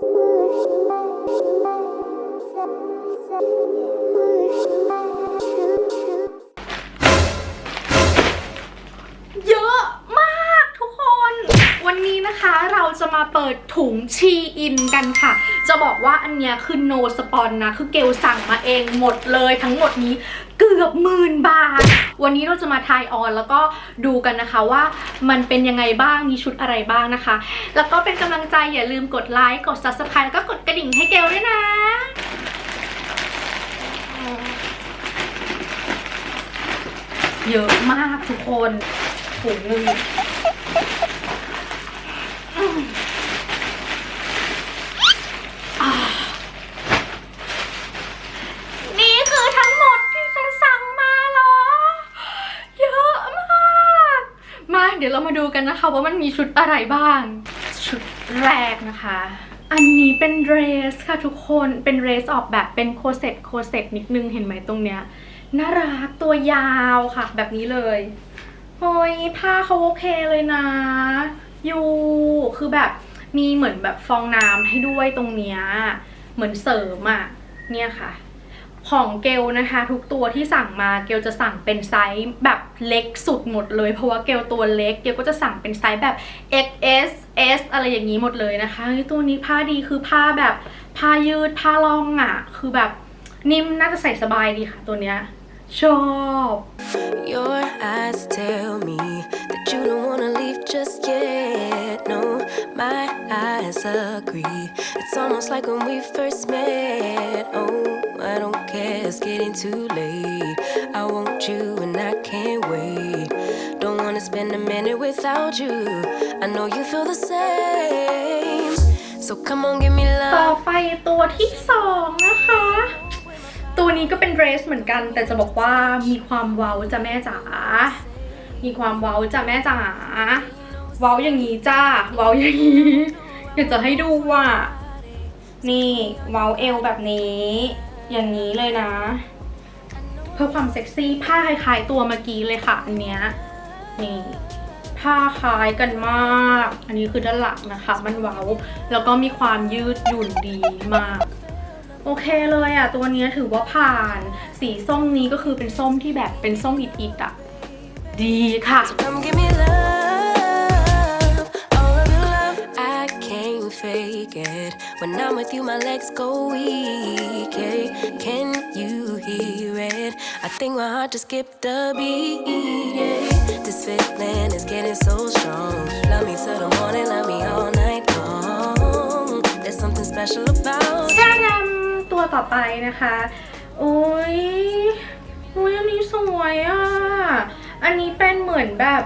เยอะมากทุกคน วันนี้นะคะเราจะมาเปิดถุงชีอินกันค่ะ จะบอกว่าอันเนี้ยคือโนสปอนนะ คือเกลสั่งมาเองหมดเลยทั้งหมดนี้เกือบหมื่นบาท วันนี้เราจะมาทายออนแล้วก็ดูกันนะคะว่ามันเป็นยังไงบ้าง มีชุดอะไรบ้างนะคะ แล้วก็เป็นกำลังใจอย่าลืมกดไลค์ กด subscribe แล้วก็กดกระดิ่งให้เกลด้วยนะเยอะมากทุกคนถุงหนึ่ง กันนะคะว่ามันมีชุดอะไรบ้าง ชุดแรกนะคะ อันนี้เป็นเดรสค่ะทุกคนเป็นเดรสออกแบบเป็นโคเซ็ตโคเซ็ตนิดนึงเห็นไหมตรงเนี้ยน่ารักตัวยาวค่ะ แบบนี้เลยโอ้ยผ้าเขาโอเคเลยนะยูคือแบบมีเหมือนแบบฟองน้ำให้ด้วยตรงเนี้ยเหมือนเสริมอะ่ะเนี่ยค่ะ ของเกลนะคะ ทุกตัวที่สั่งมาเกลจะสั่งเป็นไซส์แบบเล็กสุดหมดเลย เพราะว่าเกลตัวเล็กเกลก็จะสั่งเป็นไซส์แบบ XS S อะไรอย่างนี้หมดเลยนะคะตัวนี้ผ้าดีคือผ้าแบบผ้ายืดผ้าล่องอะ่ะ คือแบบนิ่มน่าจะใส่สบายดีค่ะตัวเนี้ยชอบ Your eyes tell me that you don't wanna leave just yet. My eyes agree. It's almost like when we first met. Oh, I don't care, it's getting too late. I want you and I can't wait. Don't wanna spend a minute without you. I know you feel the same. So come on, give me ต่อ love. ไปตัวที่สองนะคะ ตัวนี้ก็เป็นเดรสเหมือนกัน แต่จะบอกว่ามีความเว้าจะแม่จ๋า มีความเว้าจะแม่จ๋า ว้าอย่างนี้จ้าเว้าอย่างนี้อยากจะให้ดูว่า นี่เว้าเอวแบบนี้ อย่างนี้เลยนะ เพื่อความเซ็กซี่ผ้าคล้ายๆตัวเมื่อกี้เลยค่ะอันเนี้ยนี่ผ้าคล้ายกันมาก อันนี้คือด้านหลังนะคะ มันเว้า แล้วก็มีความยืดหยุ่นดีมาก โอเคเลยอะ ตัวนี้ถือว่าผ่าน สีส้มนี้ก็คือเป็นส้มที่แบบเป็นส้มอิดๆอะ ดีค่ะ fake it. When I'm with you, my legs go weak. Yeah. Can you hear it? I think my heart just skipped a beat. Yeah. This feeling is getting so strong. Love me till the morning, love me all night long. There's something special about แช่ดำตัวต่อไปนะคะ โอ้ยโอ้ยอันนี้สวยอะ อันนี้เป็นเหมือนแบบ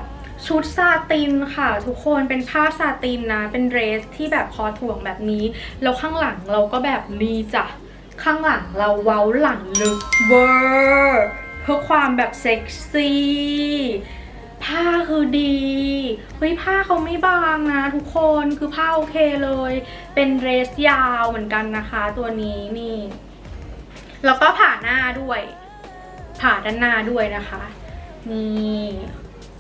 ชุดซาตินค่ะ ทุกคนเป็นผ้าซาตินนะ เป็นเดรสที่แบบคอถ่วงแบบนี้ แล้วข้างหลังเราก็แบบนี้จ้ะ ข้างหลังเราเว้าหลังลึกเวอร์เพื่อความแบบเซ็กซี่ผ้าคือดี เฮ้ยผ้าเขาไม่บางนะทุกคน คือผ้าโอเคเลย เป็นเดรสยาวเหมือนกันนะคะ ตัวนี้นี่ แล้วก็ผ่าหน้าด้วย ผ่าด้านหน้าด้วยนะคะ นี่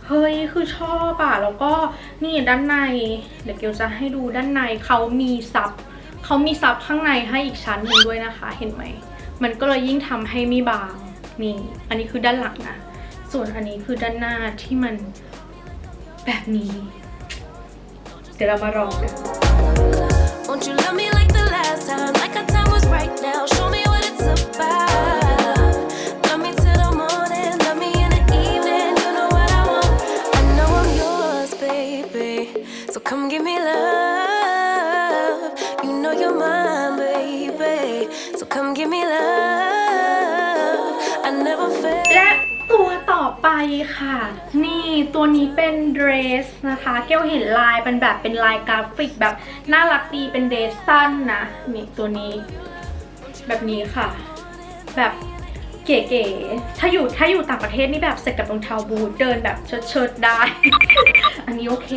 เฮ้ย คือชอบอะแล้วก็นี่ด้านใน เดี๋ยวเกียวจะให้ดูด้านในเขามีซับเขามีซับข้างในให้อีกชั้นหนึ่งด้วยนะคะ เห็นไหม มันก็เลยยิ่งทำให้ไม่บาง นี่ อันนี้คือด้านหลังนะส่วนอันนี้คือด้านหน้าที่มันแบบนี้ เดี๋ยวเรามาลองกัน Won't you love me like the last time? Like our time was right now. Show me what it's about. Come give me love. You know you're mine, baby. So come give me love. I never fail. และตัวต่อไปค่ะ นี่ตัวนี้เป็นเดรสนะคะ เกียวเห็นลายเป็นแบบเป็นลายกราฟิกแบบน่ารักดีเป็นเดรสสั้นนะนี่ตัวนี้ แบบนี้ค่ะ แบบ เก๋ๆ ถ้าอยู่ถ้าอยู่ต่างประเทศนี่แบบใส่กับรองเท้าบูทเดินแบบเชิดๆได้ อันนี้โอเค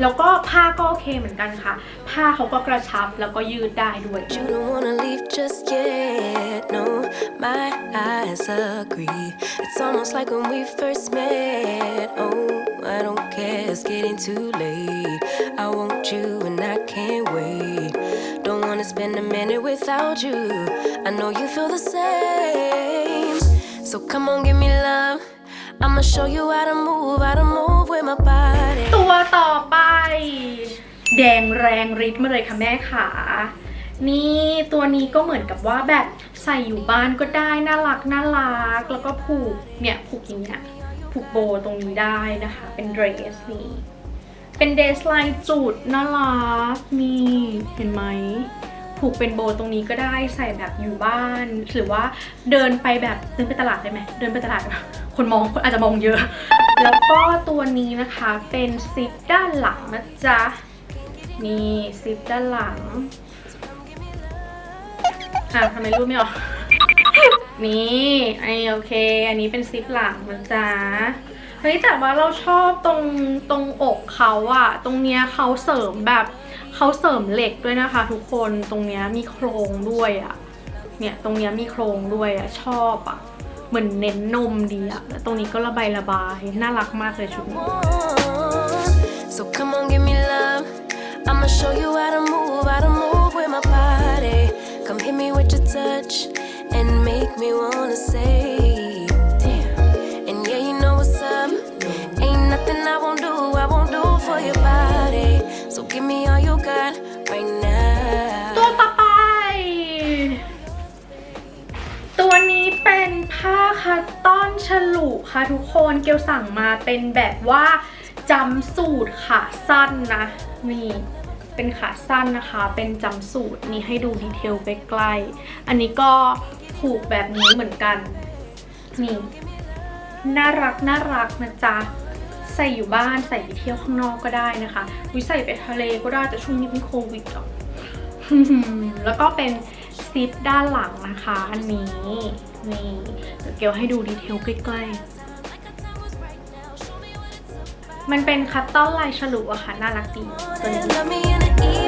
แล้วก็ผ้าก็โอเคเหมือนกันค่ะ ผ้าเขาก็กระชับแล้วก็ยืดได้ด้วย You don't wanna leave just yet. No, my eyes agree. It's almost like when we first met. Oh, I don't care, it's getting too late. I want you and I can't wait. Don't wanna wanna spend a minute without you. I know you feel the same. So come on, give me love. I'ma show you how to move, how to move with my body. ตัวต่อไป แดงแรงฤทธิ์มาเลยค่ะแม่ขานี่ตัวนี้ก็เหมือนกับว่าแบบใส่อยู่บ้านก็ได้น่ารักน่ารัก แล้วก็ผูกเนี่ยผูกอย่างเงี้ยผูกโบตรงนี้ได้นะคะ เป็นเดรสนี่เป็นเดรสลายจุดน่ารักนี่เห็นไหม ผูกเป็นโบตรงนี้ก็ได้ใส่แบบอยู่บ้าน หรือว่าเดินไปแบบเดินไปตลาดได้ไหมเดินไปตลาด คนมองคนอาจจะมองเยอะ แล้วก็ตัวนี้นะคะเป็นซิปด้านหลังนะจ๊ะนี่ซิปด้านหลังอะทำไมรูปไม่ออก นี่ไอโอเค อันนี้เป็นซิปหลังนะจ๊ะเฮ้ยแต่ว่าเราชอบตรงตรงอกเขาอะตรงเนี้ยเขาเสริมแบบเขาเสริมเหล็กด้วยนะคะ ทุกคนตรงเนี้ยมีโครงด้วยอะเนี่ยตรงเนี้ยมีโครงด้วยอะชอบอะเหมือนเน้นนมดีอะแล้วตรงนี้ก็ระบายระบายน่ารักมากเลยชุดนี้ So come on, give me love. I'ma show you how to move, how to move with my body. Come hit me with your touch and make me wanna say, damn. And yeah, you know what's up. Ain't nothing I won't do, I won't do for your body. So give me all you got right ตัว now. ต่อไป ตัวนี้เป็นผ้าคัตตอนฉลุค่ะทุกคนเกียวสั่งมาเป็นแบบว่าจำสูตรขาสั้นนะ นี่เป็นขาสั้นนะคะ เป็นจำสูตรนี่ให้ดูดีเทลใกล้ๆอันนี้ก็ ผูกแบบนี้เหมือนกัน นี่ น่ารักน่ารักนะจ๊ะ ใส่อยู่บ้านใส่ไปเที่ยวข้างนอกก็ได้นะคะวิใส่ไปทะเลก็ได้แต่ช่วงนี้เป็นโควิดอะแล้วก็เป็นซิปด้านหลังนะคะ อันนี้ นี่เดี๋ยวเกลให้ดูดีเทลใกล้ๆ มันเป็นคัตตอนลายฉลุอะค่ะ น่ารักดีตัวนี้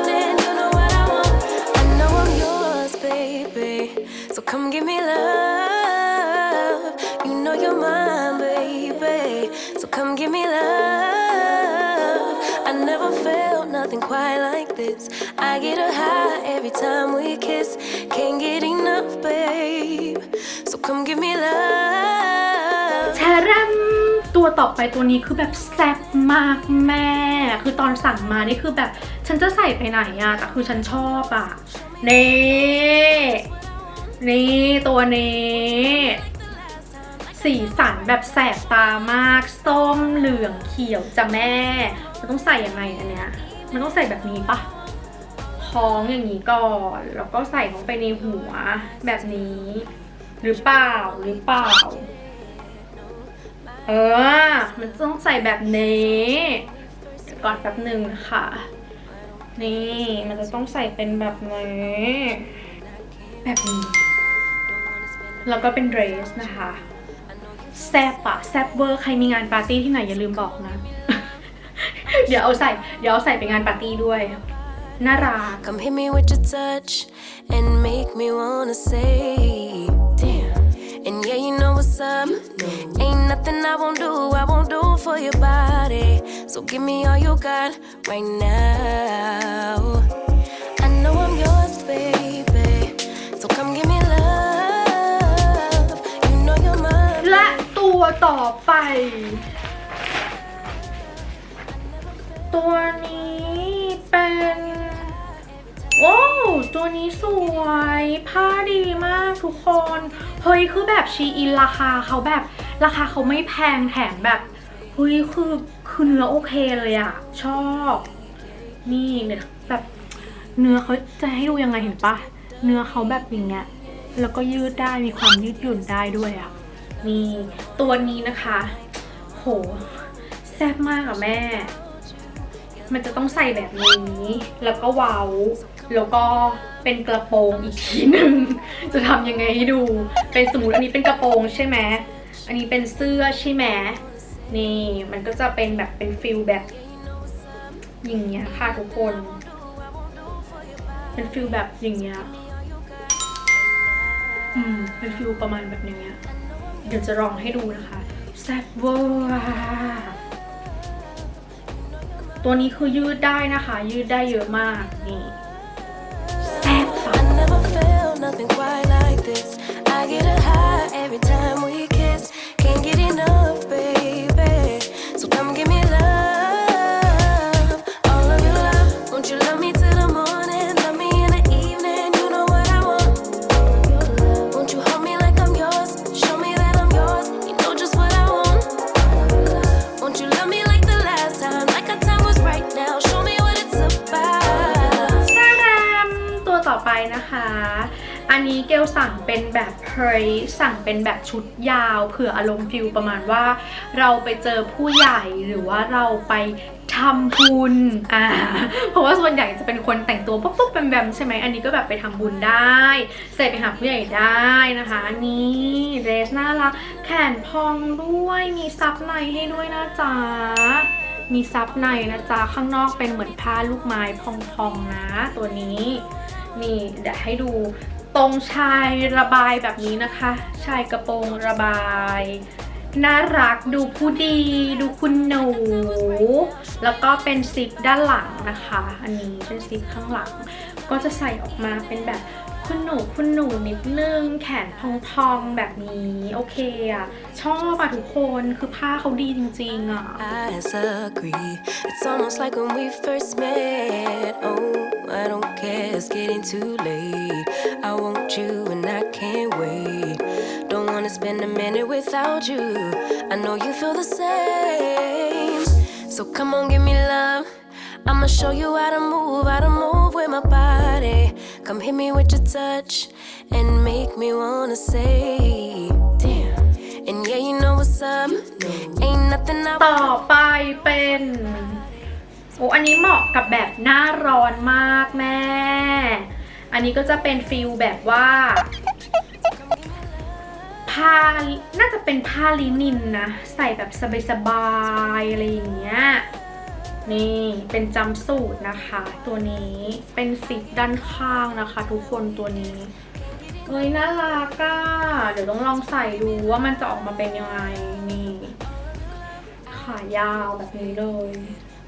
baby. So come give me love. You know you're mine, baby. So come give me love. I never felt nothing quite like this. I get a high every time we kiss. Can't get enough, babe. So come give me love. แชรมตัวต่อไปตัวนี้คือแบบแซ่บมากแม่ คือตอนสั่งมานี่คือแบบฉันจะใส่ไปไหนอะแต่คือฉันชอบอะ นี่ นี่ตัวนี้ สีสันแบบแสบตามาก ส้มเหลืองเขียวจะแม่ มันต้องใส่ยังไงอันเนี้ย มันต้องใส่แบบนี้ปะคล้องอย่างนี้ก่อน แล้วก็ใส่ลงไปในหัวแบบนี้ หรือเปล่า หรือเปล่า เออ มันต้องใส่แบบนี้เดี๋ยวก่อนแป๊บหนึ่งค่ะ นี่มันจะต้องใส่เป็นแบบนี้ แบบนี้ แล้วก็เป็นเดรสนะคะ แซบอะแซบเวอร์ใครมีงานปาร์ตี้ที่ไหนอย่าลืมบอกนะ เดี๋ยวเอาใส่ เดี๋ยวเอาใส่ไปงานปาร์ตี้ด้วย น่ารัก Come hit me with your touch and make me wanna say, damn. And yeah, you know what's up. Ain't nothing I won't do, I won't do for your body. So give me all you got right now. I know I'm yours, baby. So come give me love. You know you're mine. และตัวต่อไป ตัวนี้เป็นว้าวตัวนี้สวย ผ้าดีมากทุกคน เฮ้ยคือแบบชีอินราคาเขาแบบ ราคาเขาไม่แพงแถมแบบเฮ้ยคือ คือเนื้อโอเคเลยอะชอบ นี่เนี่ยแบบเนื้อเขาจะให้ดูยังไงเห็นปะเนื้อเขาแบบอย่างเงี้ยแล้วก็ยืดได้มีความยืดหยุ่นได้ด้วยอะนี่ตัวนี้นะคะ โหแซ่บมากอะแม่ มันจะต้องใส่แบบนี้ แล้วก็เว้า แล้วก็เป็นกระโปรงอีกทีหนึ่ง จะทำยังไงให้ดู เป็นสมมติอันนี้เป็นกระโปรงใช่ไหม อันนี้เป็นเสื้อใช่ไหม นี่มันก็จะเป็นแบบเป็นฟิลแบบอย่างเงี้ยค่ะทุกคน เป็นฟิลแบบอย่างเงี้ย อืม เป็นฟิลประมาณแบบอย่างเงี้ย เดี๋ยวจะลองให้ดูนะคะแซ่บเวอร์ตัวนี้คือยืดได้นะคะ ยืดได้เยอะมากนี่แซ่บ nothing quite อไปนะคะ อันนี้เกลสั่งเป็นแบบเพรสั่งเป็นแบบชุดยาวเผื่ออารมณ์ฟิลประมาณว่า เราไปเจอผู้ใหญ่หรือว่าเราไปทำบุญ อ่า เพราะว่าส่วนใหญ่จะเป็นคนแต่งตัวปุ๊บปุ๊บแบมแบมใช่ไหม อันนี้ก็แบบไปทำบุญได้ ใส่ไปหาผู้ใหญ่ได้นะคะนนี่เดรสน่ารัก แขนพองด้วย มีซับในให้ด้วยนะจ๊ะ มีซับในนะจ๊ะ ข้างนอกเป็นเหมือนผ้าลูกไม้พองๆนะ ตัวนี้ นี่เดี๋ยวให้ดูตรงชายระบายแบบนี้นะคะ ชายกระโปรงระบาย น่ารักดูผู้ดี ดูคุณหนู แล้วก็เป็นซิปด้านหลังนะคะ อันนี้เป็นซิปข้างหลัง ก็จะใส่ออกมาเป็นแบบคุณหนูคุณหนูนิดนึง แขนพองๆแบบนี้ โอเคอะชอบอะทุกคนคือผ้าเขาดีจริงๆอะ eyes agree. It's almost like when we first met. Oh, I don't care, it's getting too late. I want you and I can't wait. Don't wanna spend a minute without you. I know you feel the same. So come on, give me love. I'ma show you how to move, how to move with my body. Come hit me with your touch and make me wanna say, damn. And yeah, you know what's up. Ain't nothing I ต่อไปเป็น โอ้อันนี้เหมาะกับแบบหน้าร้อนมากแม่ อันนี้ก็จะเป็นฟิลแบบว่าผ้าน่าจะเป็นผ้าลินินนะ ใส่แบบสบายๆอะไรอย่างเงี้ยนี่เป็นจำสูตรนะคะ ตัวนี้เป็นซิปด้านข้างนะคะ ทุกคนตัวนี้เอ้ยน่ารักอะเดี๋ยวต้องลองใส่ดูว่ามันจะออกมาเป็นยังไงนี่ขายาวแบบนี้เลย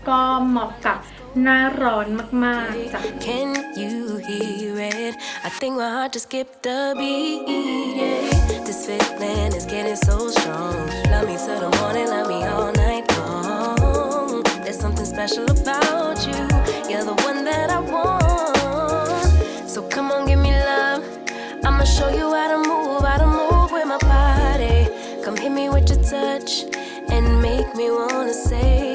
ก็เหมาะกับหน้าร้อนมากๆจ้ะ Can you hear it? I think my heart just skipped a beat. Yeah. This feeling is getting so strong. Love me till the morning, love me all night long. There's something special about you. You're the one that I want. So come on, give me love. I'ma show you how to move, how to move with my body. Come hit me with your touch and make me wanna say,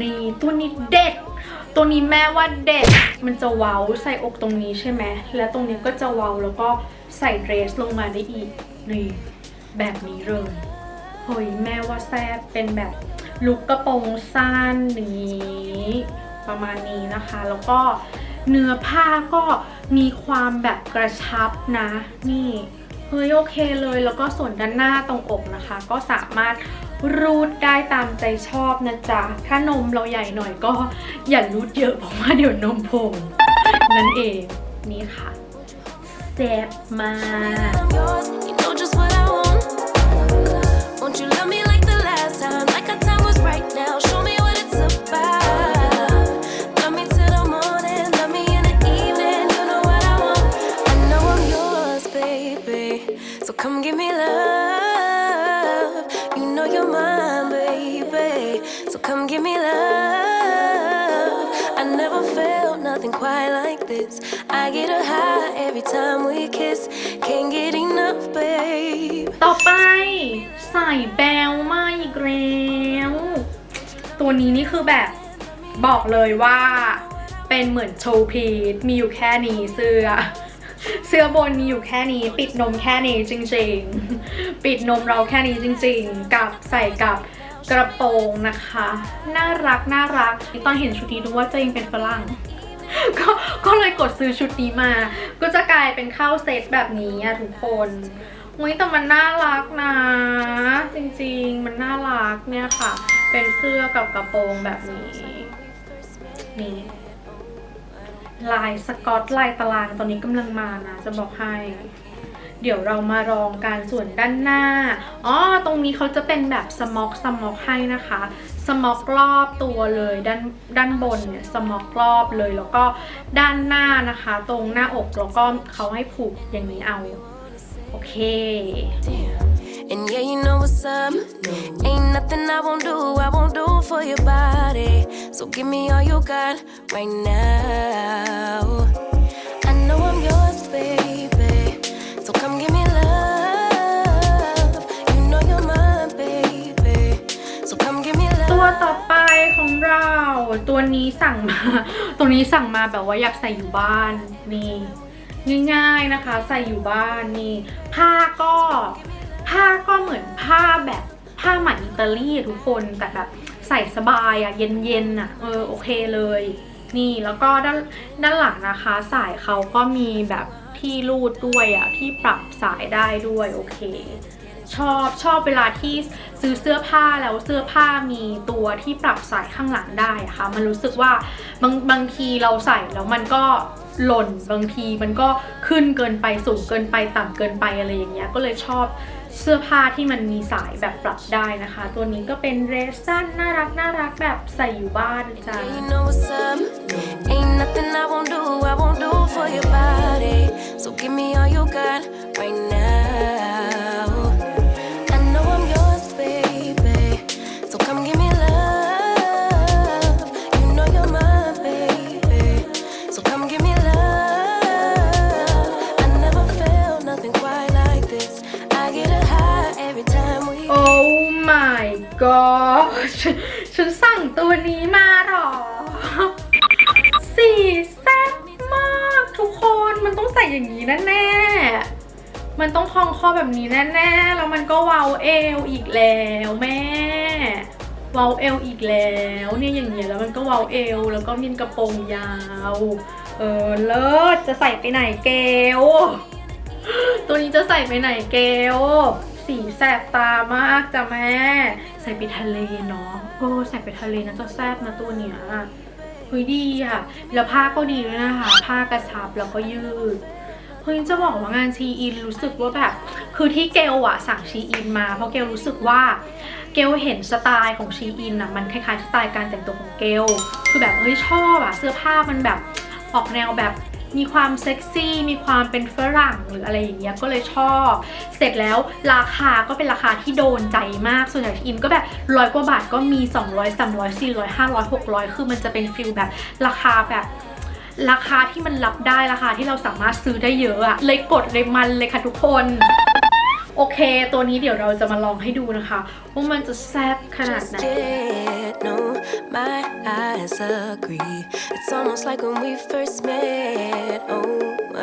นี่ตัวนี้เด็ด ตัวนี้แม่ว่าเด็ด มันจะเว้าใส่อกตรงนี้ใช่ไหม แล้วตรงนี้ก็จะเว้าแล้วก็ใส่เดรสลงมาได้อีก นี่แบบนี้เลย เฮ้ยแม่ว่าแซ่บเป็นแบบลุกกระโปรงสั้นนี้ ประมาณนี้นะคะ แล้วก็เนื้อผ้าก็มีความแบบกระชับนะ นี่เฮ้ยโอเคเลย แล้วก็ส่วนด้านหน้าตรงอกนะคะ ก็สามารถ รูดได้ตามใจชอบนะจ๊ะ ถ้านมเราใหญ่หน่อยก็อย่ารูดเยอะเพราะว่าเดี๋ยวนมพงนั่นเองนี่ค่ะแซ่บมาก Won't you love me like ส่แบลมาอีกแล้วตัวนี้นี่คือแบบบอกเลยว่าเป็นเหมือนโชว์พีทมีอยู่แค่นี้เสื้อ เสื้อบนมีอยู่แค่นี้ ปิดนมแค่นี้จริงๆ ปิดนมเราแค่นี้จริง ๆ กับใส่กับกระโปรงนะคะ น่ารักน่ารักตอนเห็นชุดนี้ดูว่าตัวเองเป็นฝรั่งก็ก็เลยกดซื้อชุดนี้มา ก็จะกลายเป็นเข้าเซตแบบนี้อะทุกคน อุ้ยแต่มันน่ารักนะ จริงๆ มันน่ารักเนี่ยค่ะ เป็นเสื้อกับกระโปรงแบบนี้นี่ลายสกอตลายตารางตอนนี้กำลังมานะ จะบอกให้ เดี๋ยวเรามาลองการส่วนด้านหน้าอ๋อตรงนี้เขาจะเป็นแบบสม็อกสม็อกให้นะคะสม็อกรอบตัวเลยด้านด้านบนเนี่ยสม็อกรอบเลยแล้วก็ด้านหน้านะคะ ตรงหน้าอกแล้วก็เขาให้ผูกอย่างนี้เอา โอเค And yeah, you know what's up. Ain't nothing I won't do, I won't do for your body. So give me all you got right now. I know I'm yours, baby. So come give me love. You know you're mine, baby. So come give me ตัว love. ต่อไปของเรา ตัวนี้สั่งมา ตัวนี้สั่งมาแบบว่าอยากใส่อยู่บ้านนี่ ง่ายๆนะคะ ใส่อยู่บ้านนี่ผ้าก็ผ้าก็เหมือนผ้าแบบผ้าไหมอิตาลีทุกคนแต่แบบใส่สบายอะเย็นๆอะเออโอเคเลย นี่แล้วก็ด้านด้านหลังนะคะ สายเขาก็มีแบบที่รูดด้วยอะที่ปรับสายได้ด้วยโอเค ชอบชอบเวลาที่ซื้อเสื้อผ้าแล้วเสื้อผ้ามีตัวที่ปรับสายข้างหลังได้ะค่ะ มันรู้สึกว่าบางบางทีเราใส่แล้วมันก็ หล่นบางทีมันก็ขึ้นเกินไปสูงเกินไปต่ำเกินไปอะไรอย่างเงี้ยก็เลยชอบเสื้อผ้าที่มันมีสายแบบปรับได้นะคะ ตัวนี้ก็เป็นเรสสั้นน่ารักน่ารักแบบใส่อยู่บ้านจ้า มันต้องคล้องคอแบบนี้แน่ๆ แล้วมันก็เว้าเอวอีกแล้วแม่เว้าเอวอีกแล้วเนี่ยอย่างเงี้ยแล้วมันก็เว้าเอว แล้วก็มีกระโปรงยาว เออเลิศจะใส่ไปไหนเกลตัวนี้จะใส่ไปไหนเกลสีแสบตามากจ้ะแม่ ใส่ไปทะเลเนาะโอ้ใส่ไปทะเลนะจะแซบนะตัวเนี้ยเฮ้ยดีอะ แล้วผ้าก็ดีด้วยนะคะ ผ้ากระชับแล้วก็ยืด เฮ้ยจะบอกว่างานชีอินรู้สึกว่าแบบ คือที่เกลอะสั่งชีอินมา เพราะเกลรู้สึกว่าเกลเห็นสไตล์ของชีอินอะมันคล้ายๆสไตล์การแต่งตัวของเกลคือแบบเฮ้ยชอบอะเสื้อผ้ามันแบบออกแนวแบบมีความเซ็กซี่มีความเป็นฝรั่งหรืออะไรอย่างเงี้ยก็เลยชอบ เสร็จแล้วราคาก็เป็นราคาที่โดนใจมากส่วนใหญ่ที่อินก็แบบร้อยกว่าบาทก็มี 200 300 400 500 600 คือมันจะเป็นฟิลแบบราคาแบบ ราคาที่มันรับได้ราคาที่เราสามารถซื้อได้เยอะอะเลยกดเลยมันเลยค่ะทุกคน โอเค ตัวนี้เดี๋ยวเราจะมาลองให้ดูนะคะว่ามันจะแซ่บขนาดไหน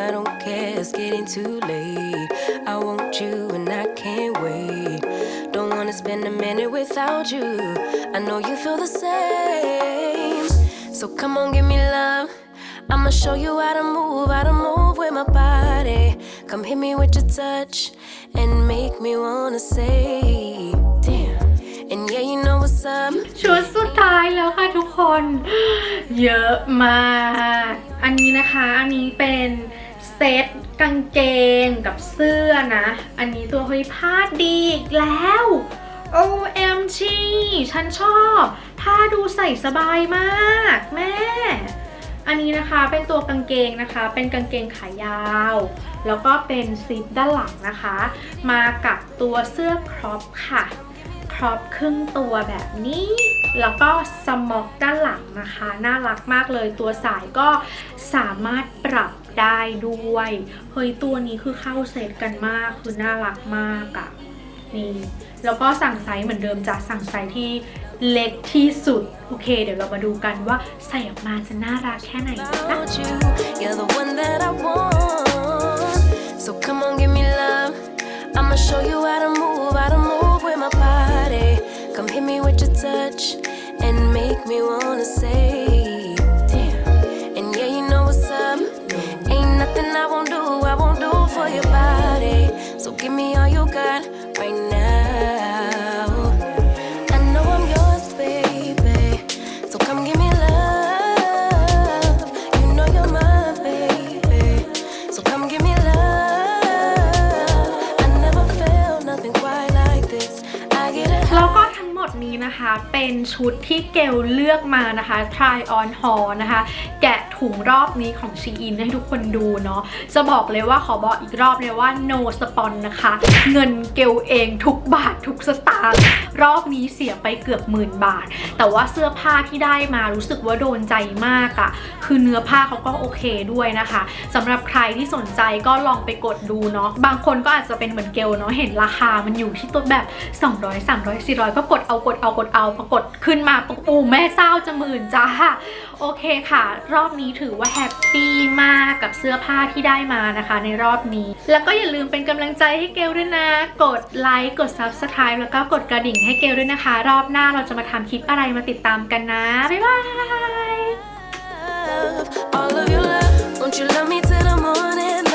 I don't care, it's getting too late. I want you and I can't wait. Don't wanna spend a minute without you. I know you feel the same. So come on, give me love. I'ma show you how to move, how to move with my body. Come hit me with your touch and make me wanna say, damn. And yeah, you know what's up. ชุดสุดท้ายแล้วค่ะทุกคน เยอะมาก อันนี้นะคะ อันนี้เป็นเซตกางเกงกับเสื้อนะ อันนี้ตัวเฮ้ยผ้าดีอีกแล้ว OMG ฉันชอบ ผ้าดูใส่สบายมาก แม่ อันนี้นะคะเป็นตัวกางเกงนะคะ เป็นกางเกงขายาว แล้วก็เป็นซิปด้านหลังนะคะ มากับตัวเสื้อครอปค่ะครอปครึ่งตัวแบบนี้ แล้วก็สมอกด้านหลังนะคะ น่ารักมากเลยตัวสายก็สามารถปรับได้ด้วยเฮ้ยตัวนี้คือเข้าเซตกันมากคือน่ารักมากอะนี่แล้วก็สั่งไซส์เหมือนเดิมจะสั่งไซส์ที่ เล็กที่สุด โอเค เดี๋ยวเรามาดูกันว่าใส่ออกมาจะน่ารักแค่ไหนนะ So come on, give me love. I'ma show you how to move, how to move with my body. Come hit me with your touch and make me wanna say, damn. And yeah, you know what's up. Ain't nothing I won't do, I won't do for your body. So give me all you got right now. เป็นชุดที่เกลเลือกมานะคะ try on haul นะคะ แกะถุงรอบนี้ของชีอินให้ทุกคนดูเนาะจะบอกเลยว่าขอบอกอีกรอบเลยว่า no spon นะคะ เงินเกลเองทุกบาททุกสตางค์ รอบนี้เสียไปเกือบหมื่นบาท แต่ว่าเสื้อผ้าที่ได้มารู้สึกว่าโดนใจมากอะคือเนื้อผ้าเขาก็โอเคด้วยนะคะสำหรับใครที่สนใจก็ลองไปกดดูเนาะบางคนก็อาจจะเป็นเหมือนเกลเนาะเห็นราคามันอยู่ที่ตัวแบบ 200 300 400 ก็กดเอากดเอากดเอาพอกดขึ้นมาปุ๊บแม่เศร้าจะหมื่นจ้าโอเคค่ะ รอบนี้ถือว่าแฮปปี้มากกับเสื้อผ้าที่ได้มานะคะ ในรอบนี้ แล้วก็อย่าลืมเป็นกำลังใจให้เกลด้วยนะ กดไลค์กด Subscribe แล้วก็กดกระดิ่งให้เกลด้วยนะคะ รอบหน้าเราจะมาทำคลิปอะไรมาติดตามกันนะ บ๊ายบาย All of your love, won't you love me till the morning?